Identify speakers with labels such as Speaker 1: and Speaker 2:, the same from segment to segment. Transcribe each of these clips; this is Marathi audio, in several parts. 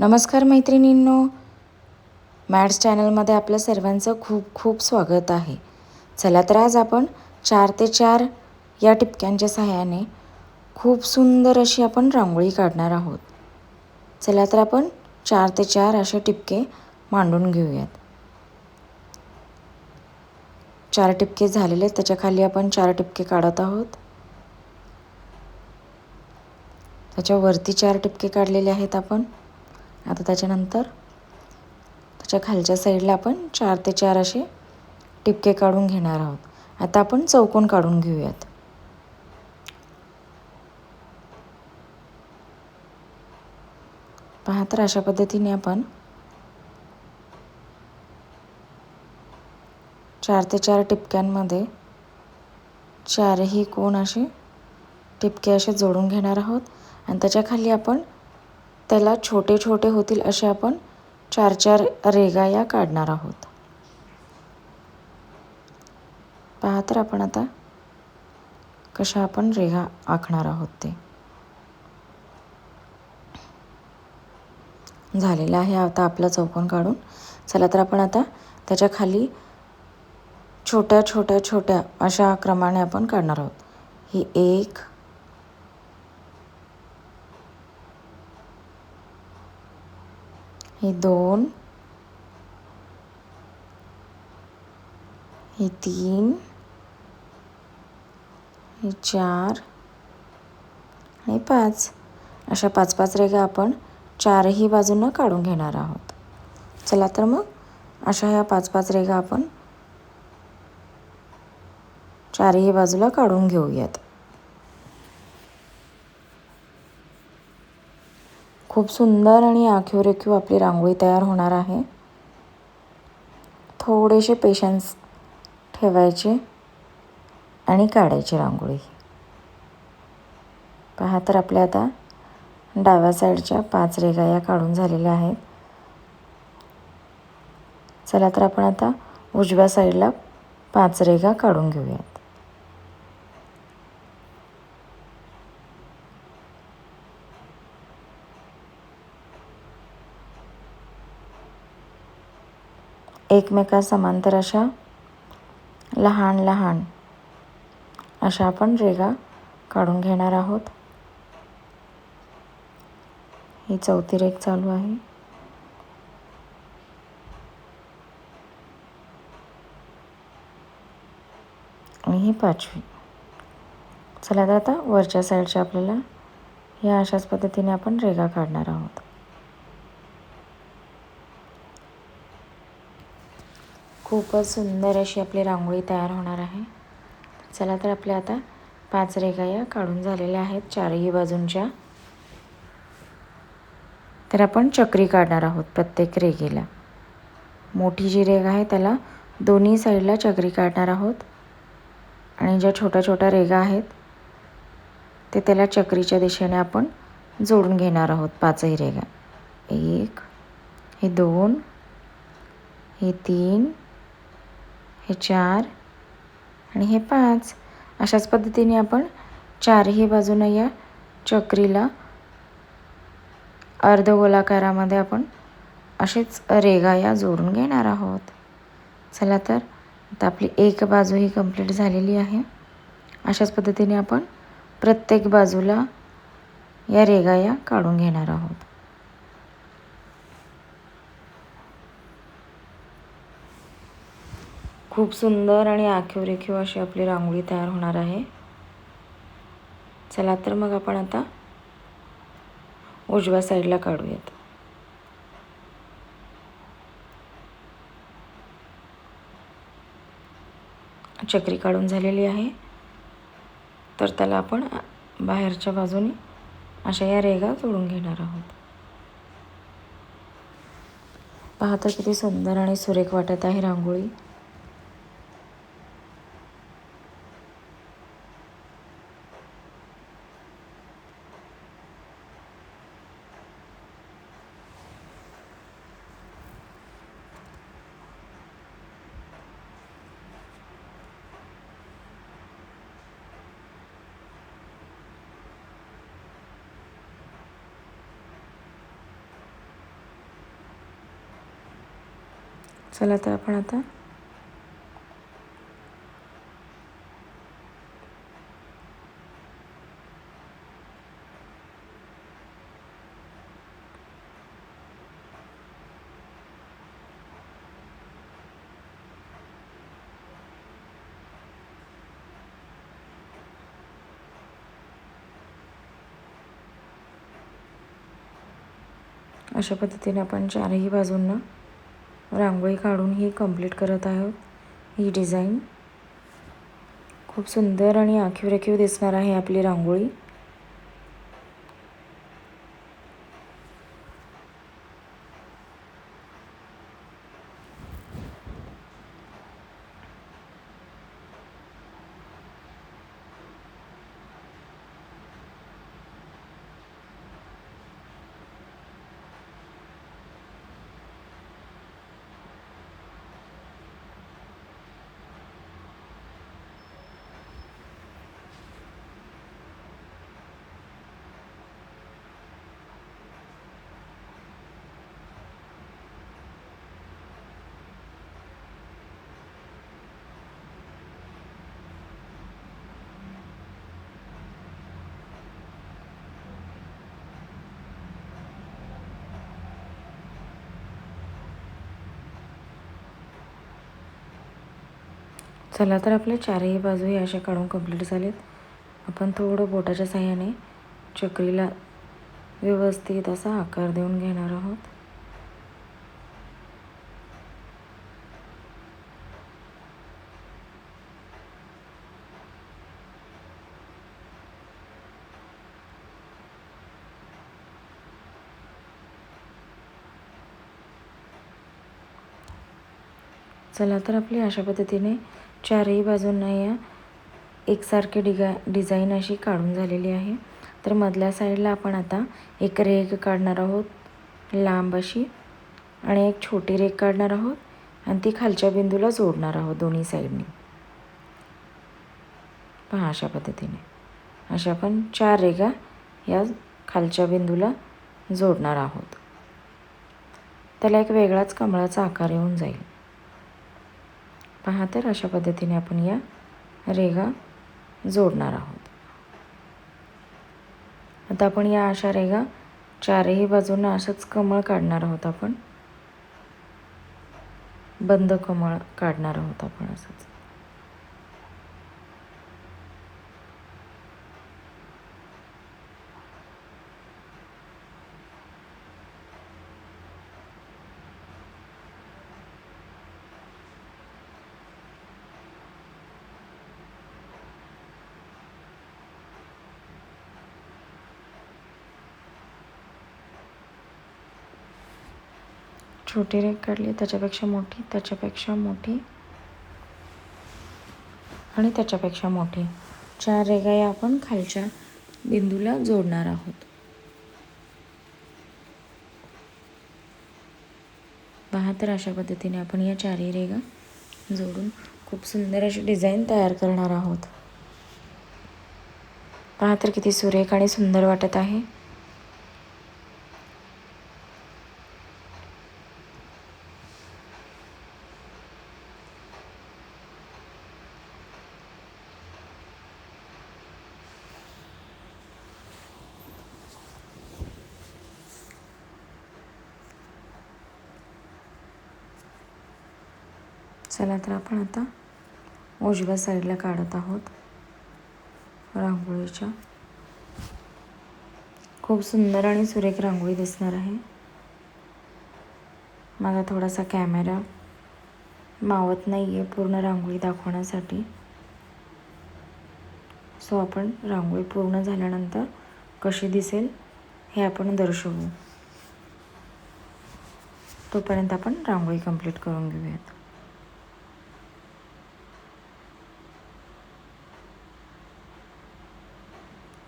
Speaker 1: नमस्कार मैत्रिणींनो. मॅड्स चॅनलमध्ये आपल्या सर्वांचं खूप खूप स्वागत आहे. चला तर आज आपण चार ते चार या टिपक्यांच्या सहाय्याने खूप सुंदर अशी आपण रांगोळी काढणार आहोत. चला तर आपण चार ते चार असे टिपके मांडून घेऊयात. चार टिपके झालेले आहेत त्याच्याखाली आपण चार टिपके काढत आहोत. त्याच्यावरती चार टिपके काढलेले आहेत आपण. आता त्याच्यानंतर त्याच्या खालच्या साईडला आपण चार ते चार असे टिपके काढून घेणार आहोत. आता आपण चौकोन काढून घेऊयात. पहा तर अशा पद्धतीने आपण चार ते चार टिपक्यांमध्ये चारही कोण असे टिपके असे जोडून घेणार आहोत. आणि त्याच्याखाली आपण त्याला छोटे छोटे होतील असे आपण चार चार रेगा या काढणार आहोत. पहा तर आपण आता कशा आपण रेगा आखणार आहोत ते. झालेलं आहे आता आपला चौकोन काढून. चला तर आपण आता त्याच्याखाली छोट्या छोट्या छोट्या अशा क्रमाने आपण काढणार आहोत. ही एक ही दोन ही तीन ही चार आणि पाच. अशा पाच पाच रेगा आपण चारही बाजूंना काढून घेणार आहोत. चला तर मग अशा ह्या पाच पाच रेगा आपण चारही बाजूला काढून घेऊयात. खूप सुंदर आणि आखीव रेखीव आपली रांगोळी तयार होणार आहे. थोडेसे पेशन्स ठेवायचे आणि काढायची रांगोळी. पहा तर आपल्या आता डाव्या साईडच्या पाच रेगा या काढून झालेल्या आहेत. चला तर आपण आता उजव्या साईडला पाच रेगा काढून घेऊयात. एकमेका समांतर अशा लहान लहान अशा आपण रेगा काढून घेणार आहोत. ही चौथी रेग चालू आहे. आणि ही पाचवी. चला तर आता वरच्या साईडच्या आपल्याला या अशाच पद्धतीने आपण रेगा काढणार आहोत. खूपच सुंदर अशी आपली रांगोळी तयार होणार आहे. चला तर आपल्या आता पाच रेगा या काढून झालेल्या आहेत चारही बाजूंच्या. तर आपण चक्री काढणार आहोत प्रत्येक रेगेला मोठी जी रेग आहे त्याला दोन्ही साईडला चक्री काढणार आहोत. आणि ज्या छोट्या छोट्या रेगा आहेत ते त्याला चक्रीच्या दिशेने आपण जोडून घेणार आहोत पाचही रेगा एक हे दोन हे तीन हे चार आणि हे पाच. अशाच पद्धतीने आपण चारही बाजूनं या चक्रीला अर्धगोलाकारामध्ये आपण असेच रेगा या जोडून घेणार आहोत. चला तर आता आपली एक बाजू ही कंप्लीट झालेली आहे. अशाच पद्धतीने आपण प्रत्येक बाजूला या रेगा या काढून घेणार आहोत. खूप सुंदर आणि आखीव रेखीव अशी आपली रांगोळी तयार होणार आहे. चला तर मग आपण आता उजव्या साईडला काढूयात. चक्री काढून झालेली आहे. तर त्याला आपण बाहेरच्या बाजूने अशा या रेगा जोडून घेणार आहोत. पाहता किती सुंदर आणि सुरेख वाटत आहे रांगोळी. चला तर आपण आता अशा पद्धतीने आपण चारही बाजूंना रांगोळी काढून ही कंप्लीट करत आहोत. ही डिझाईन खूप सुंदर आणि आखीव रेखीव दिसणार आहे आपली रांगोळी. चला तर आपल्या चारही बाजू या अशा काढून कंप्लीट झालेत. आपण थोडं बोटाच्या साह्याने चक्रीला व्यवस्थित असा आकार देऊन घेणार आहोत. चला तर आपली अशा पद्धतीने चारही बाजूंना या एकसारखी डिगा डिझाईन अशी काढून झालेली आहे. तर मधल्या साईडला आपण आता एक रेग काढणार आहोत लांब अशी आणि एक छोटी रेग काढणार आहोत आणि ती खालच्या बिंदूला जोडणार आहोत दोन्ही साईडनी. पहा अशा पद्धतीने. अशा आपण चार रेगा या खालच्या बिंदूला जोडणार आहोत. त्याला एक वेगळाच कमळाचा आकार येऊन जाईल. पहा तर अशा पद्धतीने आपण या रेगा जोडणार आहोत. आता आपण या अशा रेगा चारही बाजूंना असंच कमळ काढणार आहोत आपण. बंद कमळ काढणार आहोत आपण असंच. छोटी रेग काढली. त्याच्यापेक्षा मोठी त्याच्यापेक्षा मोठी. आणि त्याच्यापेक्षा मोठी. चार रेगा या आपण खालच्या बिंदूला जोडणार आहोत. पहा तर अशा पद्धतीने आपण या चारही रेगा जोडून खूप सुंदर अशी डिझाईन तयार करणार आहोत. पहा तर किती सुरेख आणि सुंदर वाटत आहे. चला तर आपण आता उजव्या साईडला काढत आहोत. रांगोळीच्या. खूप सुंदर आणि सुरेख रांगोळी दिसणार आहे. माझा थोडासा कॅमेरा मावत नाही आहे पूर्ण रांगोळी दाखवण्यासाठी. सो आपण रांगोळी पूर्ण झाल्यानंतर कशी दिसेल हे आपण दर्शवू. तोपर्यंत आपण रांगोळी कंप्लीट करून घेऊयात.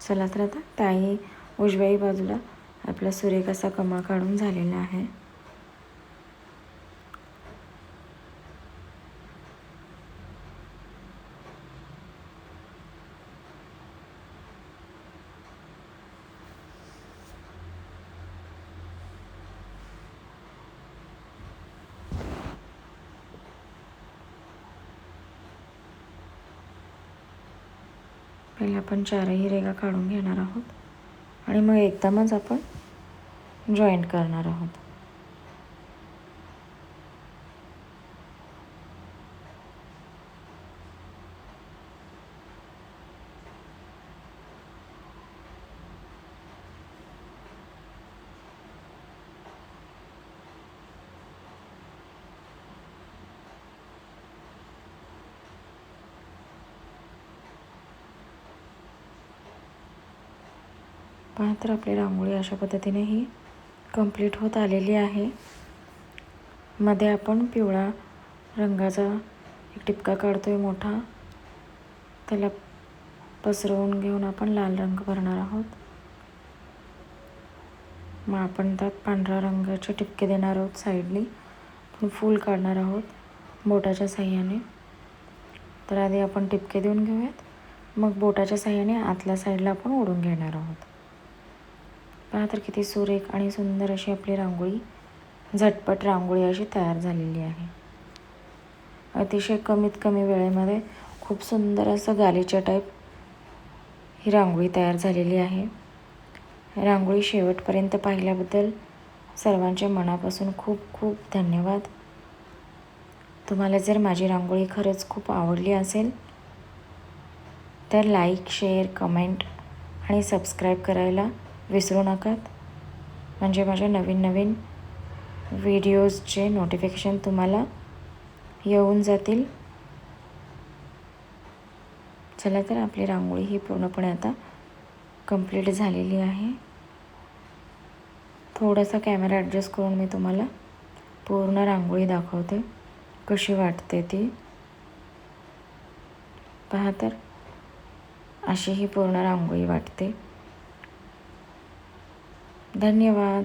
Speaker 1: चला तर आता ताई उजव्याही बाजूला आपला सूर्य कसा कमळ काढून झालेला आहे. पहिले आपण चारही रेगा काढून घेणार आहोत. आणि मग एकदमच आपण जॉईंट करणार आहोत. पहा तर आपली रांगोळी अशा पद्धतीने ही कंप्लीट होत आलेली आहे. मध्ये आपण पिवळा रंगाचा एक टिपका काढतोय मोठा. त्याला पसरवून घेऊन आपण लाल रंग भरणार आहोत. मग आपण त्यात पांढऱ्या रंगाचे टिपके देणार आहोत साईडनी. पण फूल काढणार आहोत बोटाच्या साह्याने. तर आधी आपण टिपके देऊन घेऊयात. मग बोटाच्या साह्याने आतल्या साईडला आपण ओढून घेणार आहोत. पहा तर किती सुरेख आणि सुंदर अशी आपली रांगोळी झटपट रांगोळी अशी तयार झालेली आहे. अतिशय कमीत कमी वेळेमध्ये खूप सुंदर असं गालीच्या टाईप ही रांगोळी तयार झालेली आहे. रांगोळी शेवटपर्यंत पाहिल्याबद्दल सर्वांच्या मनापासून खूप खूप धन्यवाद. तुम्हाला जर माझी रांगोळी खरंच खूप आवडली असेल तर लाईक शेअर कमेंट आणि सबस्क्राईब करायला विसरू नकात. म्हणजे माझ्या नवीन नवीन व्हिडिओजचे नोटिफिकेशन तुम्हाला येऊन जातील. चला तर आपली रांगोळी ही पूर्णपणे आता कंप्लीट झालेली आहे. थोडासा कॅमेरा ॲडजस्ट करून मी तुम्हाला पूर्ण रांगोळी दाखवते. कशी वाटते ती? पहा तर अशी ही पूर्ण रांगोळी वाटते. धन्यवाद.